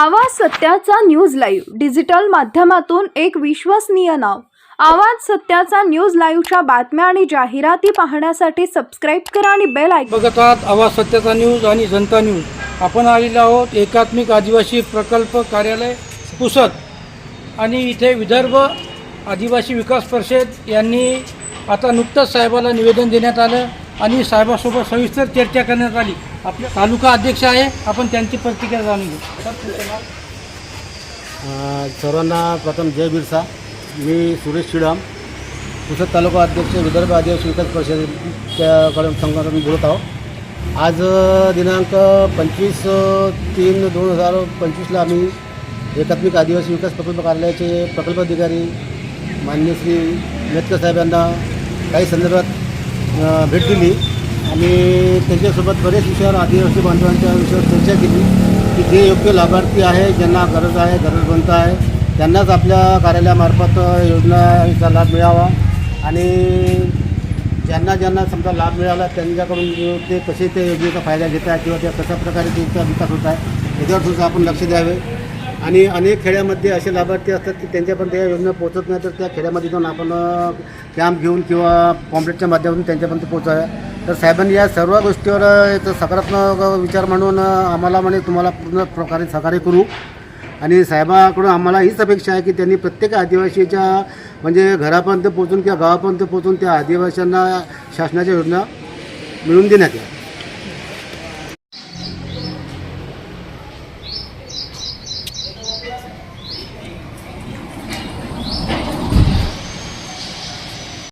आवाज सत्याचा news live. Digital माध्यमातून एक विश्वसनीय नाव. आवाज सत्याचा न्यूज लाईव्हच्या बातम्या आणि जाहिराती पाहण्यासाठी सबस्क्राईब करा आणि बेल ऐक बघत आहात आवाज सत्याचा न्यूज आणि जनता न्यूज. आपण आलेलो आहोत एकात्मिक आदिवासी प्रकल्प कार्यालय पुसद. आणि इथे विदर्भ आदिवासी विकास परिषद यांनी आता नुकतंच साहेबाला निवेदन देण्यात आलं आणि साहेबासोबत सविस्तर चर्चा करण्यात आली. आपले तालुका अध्यक्ष आहे आपण त्यांची प्रतिक्रिया जाणून घेऊ. सर, तुमचं नाव? सर्वांना प्रथम जय बिरसा. मी सुरेश शिडाम पुसद तालुका अध्यक्ष विदर्भ आदिवासी विकास परिषदेच्याकडून संघाकडून बोलत आहोत. आज दिनांक पंचवीस तीन दोन हजार पंचवीसला आम्ही एकात्मिक आदिवासी विकास प्रकल्प कार्यालयाचे प्रकल्प अधिकारी मान्य श्री मेतकर साहेब यांना काही संदर्भात भेट दिली. आणि त्यांच्यासोबत बरेच विषयावर आदिवासी बांधवांच्या विषयावर चर्चा केली की जे योग्य लाभार्थी आहे ज्यांना गरज आहे गरजवंत आहे त्यांनाच आपल्या कार्यालयामार्फत योजनाचा लाभ मिळावा. आणि ज्यांना ज्यांना समजा लाभ मिळाला त्यांच्याकडून ते कसे त्या योजनेचा फायदा घेत आहे किंवा त्या कशा प्रकारे त्यांचा विकास होत आहे याच्यावर सुद्धा आपण लक्ष द्यावे. आणि अनेक खेड्यामध्ये असे लाभार्थी असतात की त्यांच्यापर्यंत या योजना पोहोचत नाही तर त्या खेड्यामध्ये जाऊन आपण कॅम्प घेऊन किंवा पॉम्पलेटच्या माध्यमातून त्यांच्यापर्यंत पोहोचाव्या. तर साहेबांनी या सर्व गोष्टीवर एक सकारात्मक विचार म्हणून आम्हाला म्हणजे तुम्हाला पूर्ण प्रकारे सहकार्य करू. आणि साहेबाकडून आम्हाला हीच अपेक्षा आहे की त्यांनी प्रत्येक आदिवासीच्या म्हणजे घरापर्यंत पोचून किंवा गावापर्यंत पोचून त्या आदिवासींना शासनाच्या योजना मिळवून देण्यात या